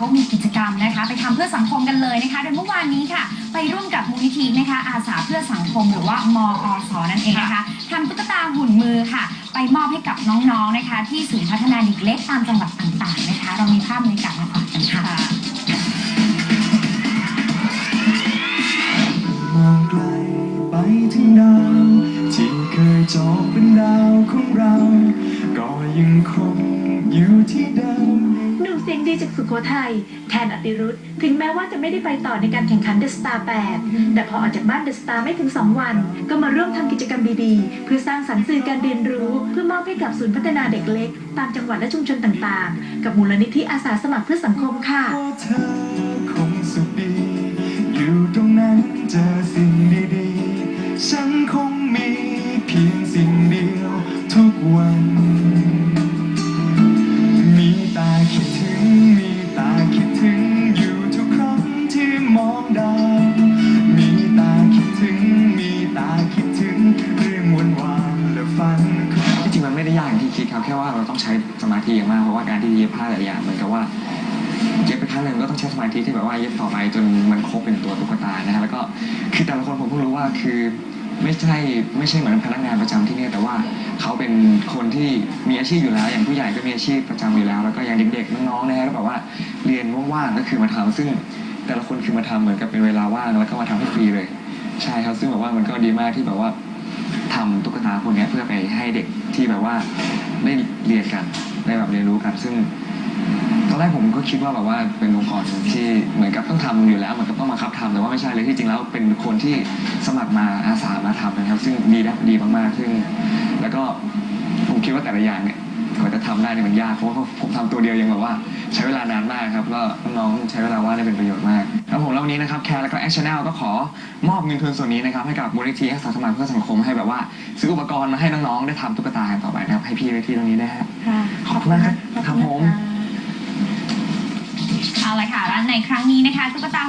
เขามีกิจกรรมนะคะ ไปทำเพื่อสังคมกันเลยนะคะโดยเมื่อวานนี้ค่ะ ไปร่วมกับมูลนิธินะคะ อาสาเพื่อสังคมหรือว่ามอสนั่นเองนะคะทำตุ๊กตาหุ่นมือค่ะ ไปมอบให้กับน้องๆนะคะ ที่ศูนย์พัฒนาเด็กเล็กตามจังหวัดต่างๆนะคะ เรามีภาพบรรยากาศมาฝากกันค่ะมองไกลไปถึงดาวที่เคยจองเป็นดาวของเรา ก็ยังคง งดีจากสุโขทัยแทนอติรุธถึงแม้ว่าจะไม่ได้ไปต่อในการแข่งขันเดอะสตาร์8แต่พอออกจากบ้านเดอะสตาร์ไม่ถึง 2 วัน ก็มาร่วมทำกิจกรรมดีๆ เพื่อสร้างสรรค์สื่อการเรียนรู้ เพื่อมอบให้กับศูนย์พัฒนาเด็กเล็ก ตามจังหวัดและชุมชนต่างๆ กับมูลนิธิอาสาสมัครเพื่อสังคมค่ะอยู่ตรงนั้นเจอสิ่งดีๆฉันคงมีเพียงสิ่งเดียวทุกวัน ยากอย่างที่คิดครับแค่ว่าเราต้องใช้สมาธิอย่างมากเพราะว่าการที่เย็บผ้าแต่ละอย่างเหมือนกับว่าเย็บไปครั้งหนึ่งก็ต้องใช้สมาธิที่แบบว่าเย็บต่อไปจนมันครบเป็นตัวตุ๊กตานะฮะแล้วก็คือแต่ละคนผมเพิ่งรู้ว่าคือไม่ใช่ไม่ใช่เหมือนพนักงานประจำที่นี่แต่ว่าเขาเป็นคนที่มีอาชีพอยู่แล้ว อย่างผู้ใหญ่ก็มีอาชีพประจำอยู่แล้ว แล้วก็อย่างเด็กๆน้องๆนะฮะก็แบบว่าเรียนว่างๆก็คือมาทำซึ่งแต่ละคนคือมาทำเหมือนกับเป็นเวลาว่างแล้วก็มาทำให้ฟรีเลย ใช่ครับซึ่งแบบว่ามันก็ดีมากที่แบบว่า ทำตุ๊กตาพวกนี้เพื่อไปให้เด็กที่แบบว่าได้เรียนกันได้แบบเรียนรู้กันซึ่งตอนแรกผมก็คิดว่าแบบว่าเป็นองค์กรที่เหมือนกับต้องทำอยู่แล้วเหมือนกับต้องมาคับทำแต่ว่าไม่ใช่เลยที่จริงแล้วเป็นคนที่สมัครมาอาสามาทำนะครับ ซึ่งดีนะดีมากๆ ซึ่ง แล้วก็ผมคิดว่าแต่ละอย่างเนี่ยกว่าจะทำได้เนี่ยมันยากเพราะว่าผมทำตัวเดียวยังแบบว่า ใช้เวลานานมากครับก็น้องๆใช้เวลาว่างได้เป็นประโยชน์มากครับผมแล้ววันนี้นะครับแคร์แล้วก็แอคชั่นแนลก็ขอมอบเงินทุนส่วนนี้นะครับให้กับมูลนิธิอาสาสมัครเพื่อสังคมให้แบบว่า ซื้ออุปกรณ์มาให้น้องๆได้ทำตุ๊กตากันต่อไปนะครับ ให้พี่ไว้ที่ตรงนี้นะฮะค่ะขอบคุณมากครับครับผม เอาละค่ะและในครั้งนี้นะคะตุ๊กตาหุ่น